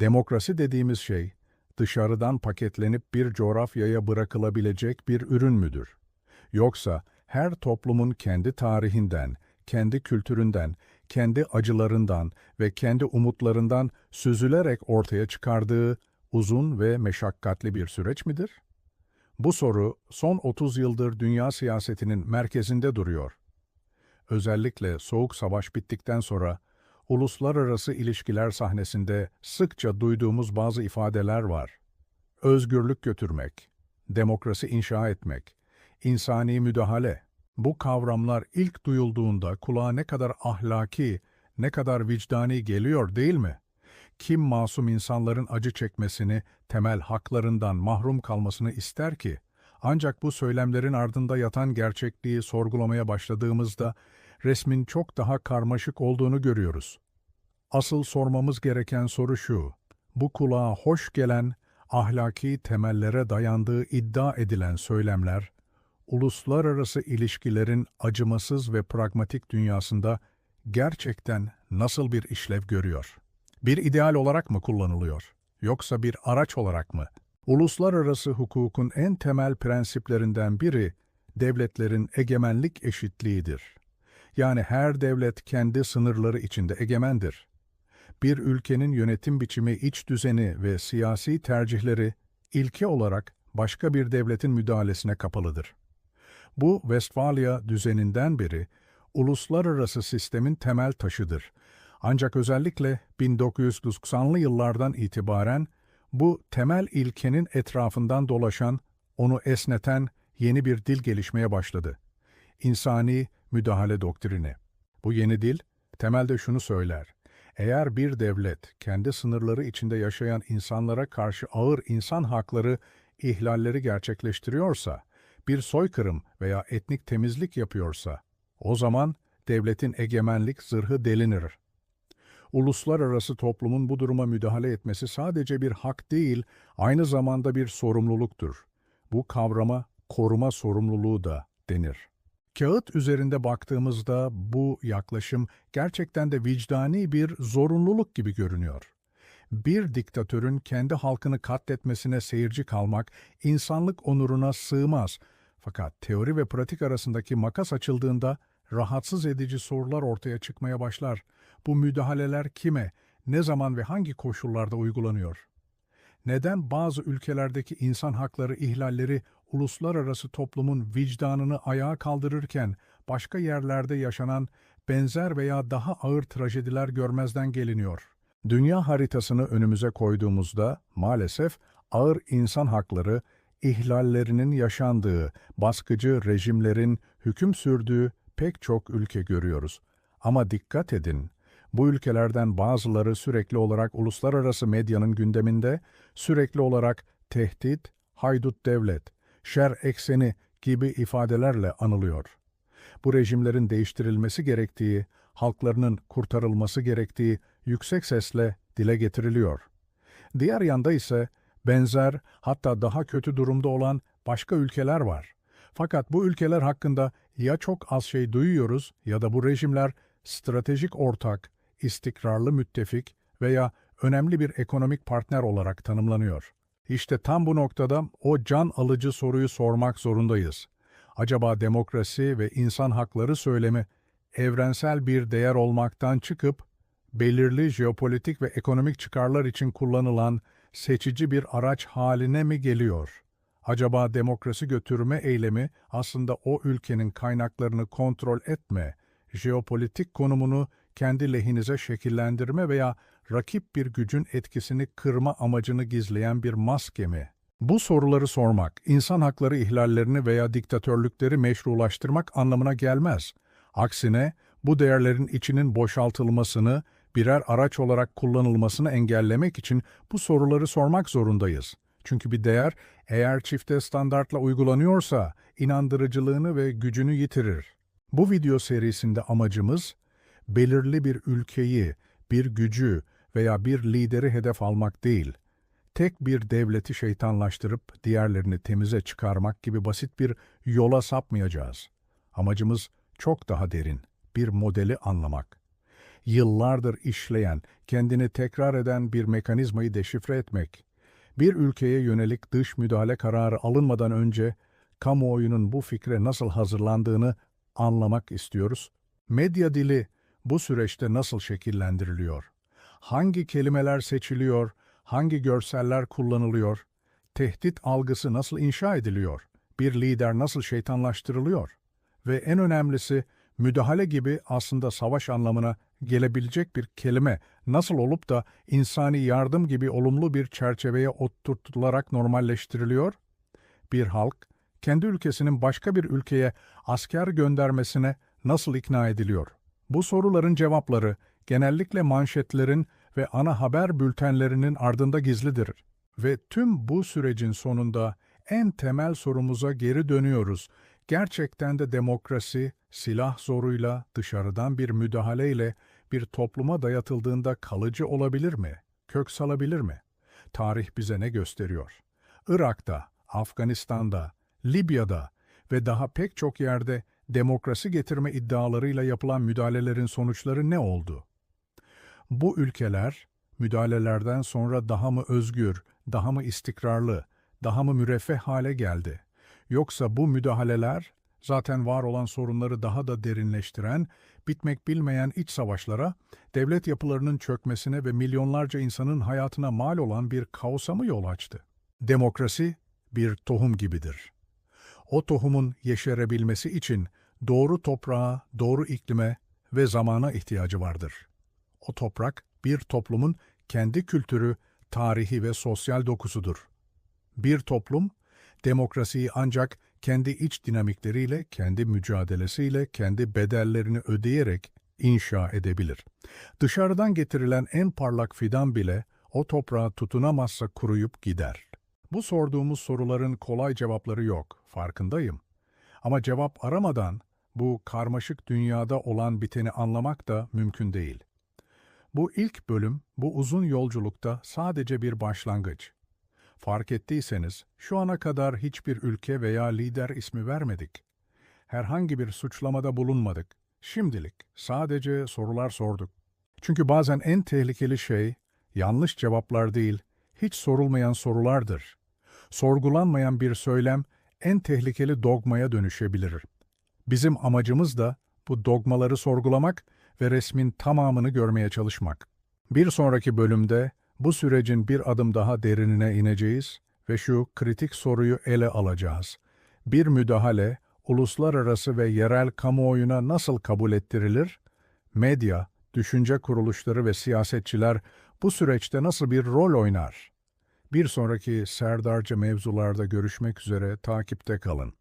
Demokrasi dediğimiz şey, dışarıdan paketlenip bir coğrafyaya bırakılabilecek bir ürün müdür? Yoksa her toplumun kendi tarihinden, kendi kültüründen, kendi acılarından ve kendi umutlarından süzülerek ortaya çıkardığı uzun ve meşakkatli bir süreç midir? Bu soru son 30 yıldır dünya siyasetinin merkezinde duruyor. Özellikle Soğuk Savaş bittikten sonra uluslararası ilişkiler sahnesinde sıkça duyduğumuz bazı ifadeler var. Özgürlük götürmek, demokrasi inşa etmek, insani müdahale. Bu kavramlar ilk duyulduğunda kulağa ne kadar ahlaki, ne kadar vicdani geliyor değil mi? Kim masum insanların acı çekmesini, temel haklarından mahrum kalmasını ister ki? Ancak bu söylemlerin ardında yatan gerçekliği sorgulamaya başladığımızda resmin çok daha karmaşık olduğunu görüyoruz. Asıl sormamız gereken soru şu, bu kulağa hoş gelen, ahlaki temellere dayandığı iddia edilen söylemler, uluslararası ilişkilerin acımasız ve pragmatik dünyasında gerçekten nasıl bir işlev görüyor? Bir ideal olarak mı kullanılıyor? Yoksa bir araç olarak mı? Uluslararası hukukun en temel prensiplerinden biri, devletlerin egemenlik eşitliğidir. Yani her devlet kendi sınırları içinde egemendir. Bir ülkenin yönetim biçimi, iç düzeni ve siyasi tercihleri ilke olarak başka bir devletin müdahalesine kapalıdır. Bu Westfalia düzeninden beri uluslararası sistemin temel taşıdır. Ancak özellikle 1990'lı yıllardan itibaren bu temel ilkenin etrafından dolaşan, onu esneten yeni bir dil gelişmeye başladı. İnsani müdahale doktrini. Bu yeni dil temelde şunu söyler. Eğer bir devlet kendi sınırları içinde yaşayan insanlara karşı ağır insan hakları ihlalleri gerçekleştiriyorsa, bir soykırım veya etnik temizlik yapıyorsa, o zaman devletin egemenlik zırhı delinir. Uluslararası toplumun bu duruma müdahale etmesi sadece bir hak değil, aynı zamanda bir sorumluluktur. Bu kavrama koruma sorumluluğu da denir. Kağıt üzerinde baktığımızda bu yaklaşım gerçekten de vicdani bir zorunluluk gibi görünüyor. Bir diktatörün kendi halkını katletmesine seyirci kalmak insanlık onuruna sığmaz. Fakat teori ve pratik arasındaki makas açıldığında rahatsız edici sorular ortaya çıkmaya başlar. Bu müdahaleler kime, ne zaman ve hangi koşullarda uygulanıyor? Neden bazı ülkelerdeki insan hakları ihlalleri uluslararası toplumun vicdanını ayağa kaldırırken başka yerlerde yaşanan benzer veya daha ağır trajediler görmezden geliniyor? Dünya haritasını önümüze koyduğumuzda maalesef ağır insan hakları ihlallerinin yaşandığı, baskıcı rejimlerin hüküm sürdüğü pek çok ülke görüyoruz. Ama dikkat edin, bu ülkelerden bazıları sürekli olarak uluslararası medyanın gündeminde, sürekli olarak tehdit, haydut devlet, şer ekseni gibi ifadelerle anılıyor. Bu rejimlerin değiştirilmesi gerektiği, halklarının kurtarılması gerektiği yüksek sesle dile getiriliyor. Diğer yanda ise benzer hatta daha kötü durumda olan başka ülkeler var. Fakat bu ülkeler hakkında ya çok az şey duyuyoruz ya da bu rejimler stratejik ortak, istikrarlı müttefik veya önemli bir ekonomik partner olarak tanımlanıyor. İşte tam bu noktada o can alıcı soruyu sormak zorundayız. Acaba demokrasi ve insan hakları söylemi evrensel bir değer olmaktan çıkıp belirli jeopolitik ve ekonomik çıkarlar için kullanılan seçici bir araç haline mi geliyor? Acaba demokrasi götürme eylemi aslında o ülkenin kaynaklarını kontrol etme, jeopolitik konumunu kendi lehinize şekillendirme veya rakip bir gücün etkisini kırma amacını gizleyen bir maske mi? Bu soruları sormak, insan hakları ihlallerini veya diktatörlükleri meşrulaştırmak anlamına gelmez. Aksine bu değerlerin içinin boşaltılmasını, birer araç olarak kullanılmasını engellemek için bu soruları sormak zorundayız. Çünkü bir değer eğer çifte standartla uygulanıyorsa inandırıcılığını ve gücünü yitirir. Bu video serisinde amacımız belirli bir ülkeyi, bir gücü veya bir lideri hedef almak değil, tek bir devleti şeytanlaştırıp diğerlerini temize çıkarmak gibi basit bir yola sapmayacağız. Amacımız çok daha derin, bir modeli anlamak. yıllardır işleyen, kendini tekrar eden bir mekanizmayı deşifre etmek. Bir ülkeye yönelik dış müdahale kararı alınmadan önce kamuoyunun bu fikre nasıl hazırlandığını anlamak istiyoruz. Medya dili bu süreçte nasıl şekillendiriliyor? Hangi kelimeler seçiliyor? Hangi görseller kullanılıyor? Tehdit algısı nasıl inşa ediliyor? Bir lider nasıl şeytanlaştırılıyor? Ve en önemlisi müdahale gibi aslında savaş anlamına gelebilecek bir kelime nasıl olup da insani yardım gibi olumlu bir çerçeveye oturtularak normalleştiriliyor? Bir halk kendi ülkesinin başka bir ülkeye asker göndermesine nasıl ikna ediliyor? Bu soruların cevapları genellikle manşetlerin ve ana haber bültenlerinin ardında gizlidir. Ve tüm bu sürecin sonunda en temel sorumuza geri dönüyoruz. Gerçekten de demokrasi, silah zoruyla, dışarıdan bir müdahaleyle bir topluma dayatıldığında kalıcı olabilir mi? Kök salabilir mi? Tarih bize ne gösteriyor? Irak'ta, Afganistan'da, Libya'da ve daha pek çok yerde demokrasi getirme iddialarıyla yapılan müdahalelerin sonuçları ne oldu? Bu ülkeler müdahalelerden sonra daha mı özgür, daha mı istikrarlı, daha mı müreffeh hale geldi? Yoksa bu müdahaleler zaten var olan sorunları daha da derinleştiren, bitmek bilmeyen iç savaşlara, devlet yapılarının çökmesine ve milyonlarca insanın hayatına mal olan bir kaosa mı yol açtı? Demokrasi bir tohum gibidir. O tohumun yeşerebilmesi için doğru toprağa, doğru iklime ve zamana ihtiyacı vardır. O toprak bir toplumun kendi kültürü, tarihi ve sosyal dokusudur. Bir toplum, demokrasiyi ancak kendi iç dinamikleriyle, kendi mücadelesiyle, kendi bedellerini ödeyerek inşa edebilir. Dışarıdan getirilen en parlak fidan bile o toprağa tutunamazsa kuruyup gider. Bu sorduğumuz soruların kolay cevapları yok, farkındayım. Ama cevap aramadan bu karmaşık dünyada olan biteni anlamak da mümkün değil. Bu ilk bölüm, bu uzun yolculukta sadece bir başlangıç. Fark ettiyseniz, şu ana kadar hiçbir ülke veya lider ismi vermedik. Herhangi bir suçlamada bulunmadık. Şimdilik sadece sorular sorduk. Çünkü bazen en tehlikeli şey, yanlış cevaplar değil, hiç sorulmayan sorulardır. Sorgulanmayan bir söylem, en tehlikeli dogmaya dönüşebilir. Bizim amacımız da bu dogmaları sorgulamak ve resmin tamamını görmeye çalışmak. Bir sonraki bölümde bu sürecin bir adım daha derinine ineceğiz ve şu kritik soruyu ele alacağız. Bir müdahale uluslararası ve yerel kamuoyuna nasıl kabul ettirilir? Medya, düşünce kuruluşları ve siyasetçiler bu süreçte nasıl bir rol oynar? Bir sonraki Serdarca mevzularda görüşmek üzere takipte kalın.